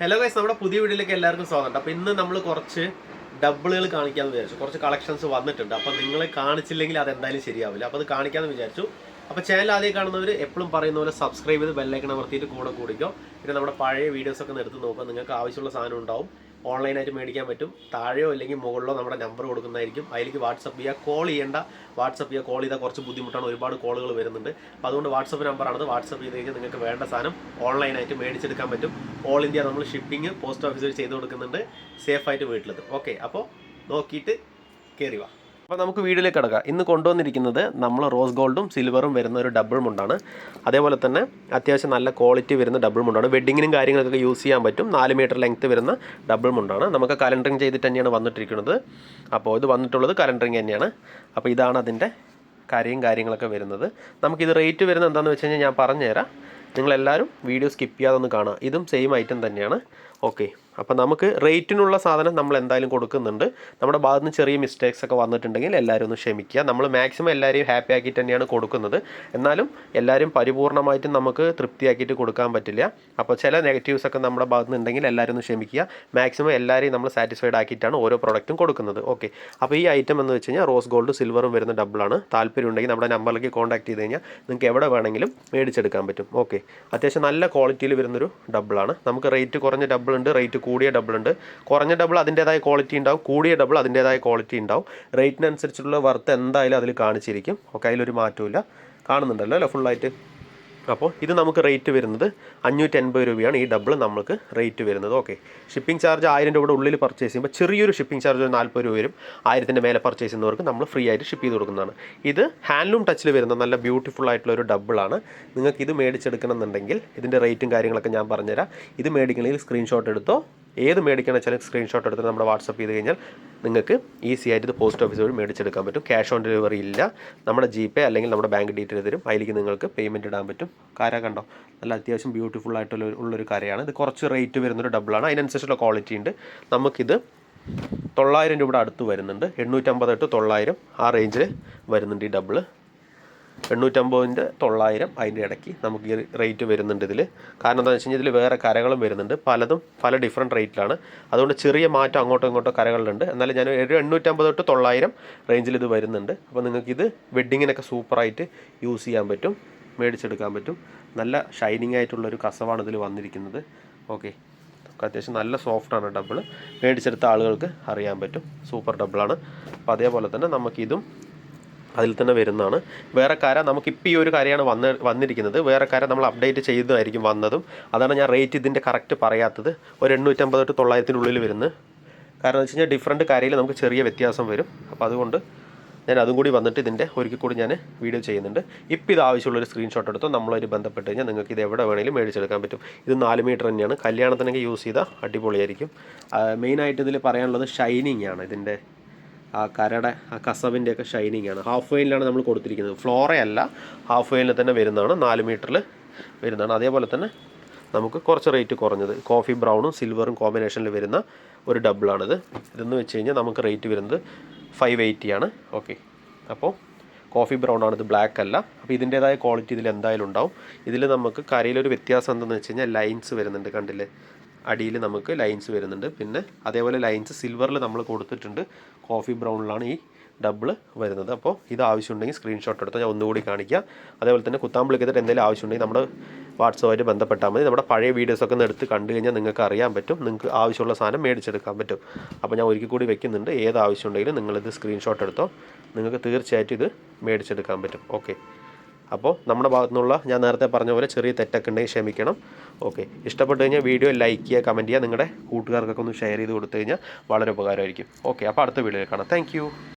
Hello guys നമ്മുടെ പുതിയ വീഡിയോയിലേക്ക് എല്ലാവർക്കും സ്വാഗതം. അപ്പോൾ ഇന്ന് നമ്മൾ കുറച്ച് ഡബിളുകൾ കാണിക്കാമെന്ന് വിചാരിച്ചു. കുറച്ച് കളക്ഷൻസ് വന്നിട്ടുണ്ട്. അപ്പോൾ നിങ്ങളെ കാണിച്ചില്ലെങ്കിൽ അത് എന്തായാലും ശരിയാവില്ല. അപ്പോൾ അത് കാണിക്കാമെന്ന് വിചാരിച്ചു. അപ്പോൾ ചാനൽ ആദ്യം കാണുന്നവർ എപ്പോഴും പറയുന്ന പോലെ സബ്സ്ക്രൈബ് ചെയ്ത് ബെല്ലൈക്കൺ അമർത്തിയിട്ട് കൂടെ കൂടിക്കോ. പിന്നെ നമ്മുടെ പഴയ വീഡിയോസൊക്കെ എടുത്ത് നോക്കുക നിങ്ങൾക്ക് ആവശ്യമുള്ള സാധനം ഉണ്ടാവും. ഓൺലൈനായിട്ട് മേടിക്കാൻ പറ്റും. താഴെയോ അല്ലെങ്കിൽ മുകളിലോ നമ്മുടെ നമ്പർ കൊടുക്കുന്നതായിരിക്കും. അതിലേക്ക് വാട്സപ്പ് ചെയ്യുക കോൾ ചെയ്യേണ്ട വാട്സപ്പ് ചെയ്യുക കോൾ ചെയ്താൽ കുറച്ച് ബുദ്ധിമുട്ടാണ്. ഒരുപാട് കോളുകൾ വരുന്നുണ്ട്. അപ്പോൾ അതുകൊണ്ട് വാട്സപ്പ് നമ്പറാണത്. വാട്സപ്പ് ചെയ്ത് കഴിഞ്ഞാൽ നിങ്ങൾക്ക് വേണ്ട സാധനം ഓൺലൈനായിട്ട് മേടിച്ചെടുക്കാൻ പറ്റും. ഓൾ ഇന്ത്യ നമ്മൾ ഷിപ്പിംഗ് പോസ്റ്റ് ഓഫീസിൽ ചെയ്ത് കൊടുക്കുന്നുണ്ട്. സേഫായിട്ട് വീട്ടിലെത്തും. ഓക്കെ. അപ്പോൾ നോക്കിയിട്ട് കയറി വാ. അപ്പോൾ നമുക്ക് വീഡിയോയിലേക്ക് കിടക്കാം. ഇന്ന് കൊണ്ടുവന്നിരിക്കുന്നത് നമ്മൾ റോസ് ഗോൾഡും സിൽവറും വരുന്ന ഒരു ഡബിൾ മുണ്ടാണ്. അതേപോലെ തന്നെ അത്യാവശ്യം നല്ല ക്വാളിറ്റി വരുന്ന ഡബിൾ മുണ്ടാണ്. വെഡിങ്ങിനും കാര്യങ്ങൾക്കൊക്കെ യൂസ് ചെയ്യാൻ പറ്റും. നാല് മീറ്റർ ലെങ്ത് വരുന്ന ഡബിൾ മുണ്ടാണ്. നമുക്ക് കലണ്ടറിങ് ചെയ്തിട്ട് തന്നെയാണ് വന്നിട്ടിരിക്കുന്നത്. അപ്പോൾ ഇത് വന്നിട്ടുള്ളത് കലണ്ടറിങ് തന്നെയാണ്. അപ്പോൾ ഇതാണ് അതിന്റെ കാര്യം കാര്യങ്ങളൊക്കെ വരുന്നത്. നമുക്കിത് റേറ്റ് വരുന്നത് എന്താണെന്ന് വെച്ച് കഴിഞ്ഞാൽ ഞാൻ പറഞ്ഞുതരാം. നിങ്ങളെല്ലാവരും വീഡിയോ സ്കിപ്പ് ചെയ്യാതെ ഒന്ന് കാണുക. ഇതും സെയിം ഐറ്റം തന്നെയാണ്. ഓക്കെ അപ്പോൾ നമുക്ക് റേറ്റിനുള്ള സാധനം നമ്മൾ എന്തായാലും കൊടുക്കുന്നുണ്ട്. നമ്മുടെ ഭാഗത്ത് നിന്ന് ചെറിയ മിസ്റ്റേക്സ് ഒക്കെ വന്നിട്ടുണ്ടെങ്കിൽ എല്ലാവരും ഒന്ന് ക്ഷമിക്കുക. നമ്മൾ മാക്സിമം എല്ലാവരെയും ഹാപ്പി ആക്കിയിട്ട് തന്നെയാണ് കൊടുക്കുന്നത്. എന്നാലും എല്ലാവരും പരിപൂർണമായിട്ടും നമുക്ക് തൃപ്തിയാക്കിയിട്ട് കൊടുക്കാൻ പറ്റില്ല. അപ്പോൾ ചില നെഗറ്റീവ്സ് ഒക്കെ നമ്മുടെ ഭാഗത്ത് നിന്നുണ്ടെങ്കിൽ എല്ലാവരും ഒന്ന് ക്ഷമിക്കുക. മാക്സിമം എല്ലാവരെയും നമ്മൾ സാറ്റിസ്ഫൈഡ് ആക്കിയിട്ടാണ് ഓരോ പ്രൊഡക്റ്റും കൊടുക്കുന്നത്. ഓക്കെ അപ്പോൾ ഈ ഐറ്റം എന്ന് വെച്ച് കഴിഞ്ഞാൽ റോസ് ഗോൾഡ് സിൽവറും വരുന്ന ഡബിളാണ് താല്പര്യം ഉണ്ടെങ്കിൽ നമ്മുടെ നമ്പറിലേക്ക് കോൺടാക്ട് ചെയ്ത് കഴിഞ്ഞാൽ നിങ്ങൾക്ക് എവിടെ വേണമെങ്കിലും മേടിച്ചെടുക്കാൻ പറ്റും. ഓക്കെ അത്യാവശ്യം നല്ല ക്വാളിറ്റിയിൽ വരുന്നൊരു ഡബിളാണ് നമുക്ക് റേറ്റ് കുറഞ്ഞ ഡബിൾ ഉണ്ട് റേറ്റ് കൂടിയ ഡബിൾ ഉണ്ട്. കുറഞ്ഞ ഡബിൾ അതിന്റേതായ ക്വാളിറ്റി ഉണ്ടാവും. കൂടിയ ഡബിൾ അതിന്റേതായ ക്വാളിറ്റി ഉണ്ടാവും. റേറ്റിനനുസരിച്ചുള്ള വർത്ത് എന്തായാലും അതിൽ കാണിച്ചിരിക്കും. ഓക്കെ അതിലൊരു മാറ്റമില്ല കാണുന്നുണ്ടല്ലോ അല്ലേ? ഫുള്ളായിട്ട് അപ്പോൾ ഇത് നമുക്ക് റേറ്റ് വരുന്നത് അഞ്ഞൂറ്റി എൺപത് രൂപയാണ്. ഈ ഡബിൾ നമുക്ക് റേറ്റ് വരുന്നത്. ഓക്കെ ഷിപ്പിംഗ് ചാർജ് ആയിരം രൂപയുടെ ഉള്ളിൽ പർച്ചേസ് ചെയ്യുമ്പോൾ ചെറിയൊരു ഷിപ്പിംഗ് ചാർജ് ഒരു നാൽപ്പത് രൂപ വരും. ആയിരത്തിന്റെ മേലെ പർച്ചേസ് ചെയ്യുന്നവർക്ക് നമ്മൾ ഫ്രീ ആയിട്ട് ഷിപ്പ് ചെയ്ത് കൊടുക്കുന്നതാണ്. ഇത് ഹാൻഡ്ലൂം ടച്ചിൽ വരുന്ന നല്ല ബ്യൂട്ടിഫുൾ ആയിട്ടുള്ള ഒരു ഡബിളാണ് നിങ്ങൾക്ക് ഇത് മേടിച്ചെടുക്കണം എന്നുണ്ടെങ്കിൽ ഇതിന്റെ റേറ്റും കാര്യങ്ങളൊക്കെ ഞാൻ പറഞ്ഞുതരാം. ഇത് മേടിക്കണമെങ്കിൽ സ്ക്രീൻഷോട്ട് എടുത്തോ? ഏത് മേടിക്കണം വെച്ചാലും സ്ക്രീൻഷോട്ട് എടുത്തിട്ട് നമ്മുടെ വാട്സപ്പ് ചെയ്ത് കഴിഞ്ഞാൽ നിങ്ങൾക്ക് ഈസി ആയിട്ട് ഇത് പോസ്റ്റ് ഓഫീസ് വഴി മേടിച്ചെടുക്കാൻ പറ്റും. ക്യാഷ് ഓൺ ഡെലിവറി ഇല്ല. നമ്മുടെ ജി പേ അല്ലെങ്കിൽ നമ്മുടെ ബാങ്ക് ഡീറ്റെയിൽ തരും. അതിലേക്ക് നിങ്ങൾക്ക് പേയ്മെന്റ് ഇടാൻ പറ്റും. കാര കണ്ടോ? നല്ല അത്യാവശ്യം ബ്യൂട്ടിഫുൾ ആയിട്ടുള്ള ഉള്ളൊരു കരയാണ്. ഇത് കുറച്ച് റേറ്റ് വരുന്നൊരു ഡബിളാണ് അതിനനുസരിച്ചുള്ള ക്വാളിറ്റി ഉണ്ട്. നമുക്കിത് തൊള്ളായിരം രൂപയുടെ അടുത്ത് വരുന്നുണ്ട്. എണ്ണൂറ്റമ്പത് ടു തൊള്ളായിരം ആ റേഞ്ചിൽ വരുന്നുണ്ട് ഈ ഡബിൾ എണ്ണൂറ്റമ്പതിന്റെ തൊള്ളായിരം അതിന്റെ ഇടയ്ക്ക് നമുക്ക് ഈ റേറ്റ് വരുന്നുണ്ട് ഇതിൽ കാരണം എന്താണെന്ന് വെച്ച് കഴിഞ്ഞാൽ ഇതിൽ വേറെ കരകളും വരുന്നുണ്ട്. പലതും പല ഡിഫറെന്റ് റേറ്റിലാണ് അതുകൊണ്ട് ചെറിയ മാറ്റം അങ്ങോട്ടോ ഇങ്ങോട്ടോ കരകളിലുണ്ട് എന്നാലും ഞാൻ ഒരു എണ്ണൂറ്റമ്പത് തൊട്ട് തൊള്ളായിരം റേഞ്ചിൽ ഇത് വരുന്നുണ്ട്. അപ്പോൾ നിങ്ങൾക്കിത് വെഡ്ഡിങ്ങിനൊക്കെ സൂപ്പറായിട്ട് യൂസ് ചെയ്യാൻ പറ്റും. മേടിച്ചെടുക്കാൻ പറ്റും. നല്ല ഷൈനിങ് ആയിട്ടുള്ളൊരു കസവാണ് ഇതിൽ വന്നിരിക്കുന്നത്. ഓക്കെ അത്യാവശ്യം നല്ല സോഫ്റ്റാണ് ഡബിൾ മേടിച്ചെടുത്ത ആളുകൾക്ക് അറിയാൻ പറ്റും. സൂപ്പർ ഡബിളാണ് അപ്പോൾ അതേപോലെ തന്നെ നമുക്കിതും അതിൽ തന്നെ വരുന്നതാണ്. വേറെ കര നമുക്കിപ്പോൾ ഈ ഒരു കരയാണ് വന്ന് വന്നിരിക്കുന്നത്. വേറെ കര നമ്മൾ അപ്ഡേറ്റ് ചെയ്തതായിരിക്കും വന്നതും. അതാണ് ഞാൻ റേറ്റ് ഇതിന്റെ കറക്റ്റ് പറയാത്തത്. ഒരു എണ്ണൂറ്റമ്പത് തൊട്ട് തൊള്ളായിരത്തിനുള്ളിൽ വരുന്നത്. കാരണം എന്ന് വെച്ച് കഴിഞ്ഞാൽ ഡിഫറെന്റ് കരയിൽ നമുക്ക് ചെറിയ വ്യത്യാസം വരും. അപ്പോൾ അതുകൊണ്ട് ഞാൻ അതും കൂടി വന്നിട്ട് ഇതിന്റെ ഒരിക്കൽ കൂടി ഞാൻ വീഡിയോ ചെയ്യുന്നുണ്ട്. ഇപ്പോൾ ഇത് ആവശ്യമുള്ളൊരു സ്ക്രീൻഷോട്ട് എടുത്തോ നമ്മളൊരു ബന്ധപ്പെട്ട് കഴിഞ്ഞാൽ നിങ്ങൾക്ക് ഇത് എവിടെ വേണമെങ്കിലും മേടിച്ചെടുക്കാൻ പറ്റും. ഇത് നാല് മീറ്റർ തന്നെയാണ്. കല്യാണത്തിനൊക്കെ യൂസ് ചെയ്താൽ അടിപൊളിയായിരിക്കും. മെയിനായിട്ട് ഇതിൽ പറയാനുള്ളത് ഷൈനിങ് ആണ് ഇതിന്റെ ആ കരട ആ കസവിന്റെ ഒക്കെ ഷൈനിങ് ആണ്. ഹാഫ് വെയിലാണ് നമ്മൾ കൊടുത്തിരിക്കുന്നത്. ഫ്ലോറയല്ല ഹാഫ് വെയിലിൽ തന്നെ വരുന്നതാണ്. നാല് മീറ്ററിൽ വരുന്നതാണ്. അതേപോലെ തന്നെ നമുക്ക് കുറച്ച് റേറ്റ് കുറഞ്ഞത്. കോഫി ബ്രൗണും സിൽവറും കോമ്പിനേഷനിൽ വരുന്ന ഒരു ഡബിളാണിത് ഇതെന്ന് വെച്ച് കഴിഞ്ഞാൽ നമുക്ക് റേറ്റ് വരുന്നത് ഫൈവ് എയ്റ്റി ആണ്. ഓക്കെ അപ്പോൾ കോഫി ബ്രൗൺ ആണ് ഇത് ബ്ലാക്ക് അല്ല. അപ്പോൾ ഇതിന്റേതായ ക്വാളിറ്റി ഇതിൽ എന്തായാലും ഉണ്ടാവും. ഇതിൽ നമുക്ക് കരയിലൊരു വ്യത്യാസം എന്തെന്ന് വെച്ച് കഴിഞ്ഞാൽ ലൈൻസ് വരുന്നുണ്ട് കണ്ടില്ലേ? അടിയിൽ നമുക്ക് ലൈൻസ് വരുന്നുണ്ട്. പിന്നെ അതേപോലെ ലൈൻസ് സിൽവറിൽ നമ്മൾ കൊടുത്തിട്ടുണ്ട്. കോഫി ബ്രൗണിലാണ് ഈ ഡബിൾ വരുന്നത്. അപ്പോൾ ഇത് ആവശ്യമുണ്ടെങ്കിൽ സ്ക്രീൻഷോട്ട് എടുത്താൽ ഞാൻ ഒന്നുകൂടി കാണിക്കാം. അതേപോലെ തന്നെ കുത്താമ്പിളിക്ക് ചെയ്തിട്ട് എന്തെങ്കിലും ആവശ്യമുണ്ടെങ്കിൽ നമ്മുടെ വാട്സപ്പായിട്ട് ബന്ധപ്പെട്ടാൽ മതി. നമ്മുടെ പഴയ വീഡിയോസൊക്കെ ഒന്ന് എടുത്ത് കണ്ടു കഴിഞ്ഞാൽ നിങ്ങൾക്ക് അറിയാൻ പറ്റും. നിങ്ങൾക്ക് ആവശ്യമുള്ള സാധനം മേടിച്ചെടുക്കാൻ പറ്റും. അപ്പോൾ ഞാൻ ഒരിക്കൽ കൂടി വെക്കുന്നുണ്ട്. ഏത് ആവശ്യമുണ്ടെങ്കിലും നിങ്ങളിത് സ്ക്രീൻഷോട്ട് എടുത്തോ. നിങ്ങൾക്ക് തീർച്ചയായിട്ടും ഇത് മേടിച്ചെടുക്കാൻ പറ്റും. ഓക്കെ അപ്പോൾ നമ്മുടെ ഭാഗത്തു നിന്നുള്ള ഞാൻ നേരത്തെ പറഞ്ഞ പോലെ ചെറിയ തെറ്റൊക്കെ ഉണ്ടെങ്കിൽ ക്ഷമിക്കണം. ഓക്കെ ഇഷ്ടപ്പെട്ട് കഴിഞ്ഞാൽ വീഡിയോ ലൈക്ക് ചെയ്യുക കമന്റ് ചെയ്യുക നിങ്ങളുടെ കൂട്ടുകാർക്കൊക്കെ ഒന്ന് ഷെയർ ചെയ്ത് കൊടുത്തു കഴിഞ്ഞാൽ വളരെ ഉപകാരമായിരിക്കും. ഓക്കെ അപ്പോൾ അടുത്ത വീഡിയോയിൽ കാണാം. താങ്ക്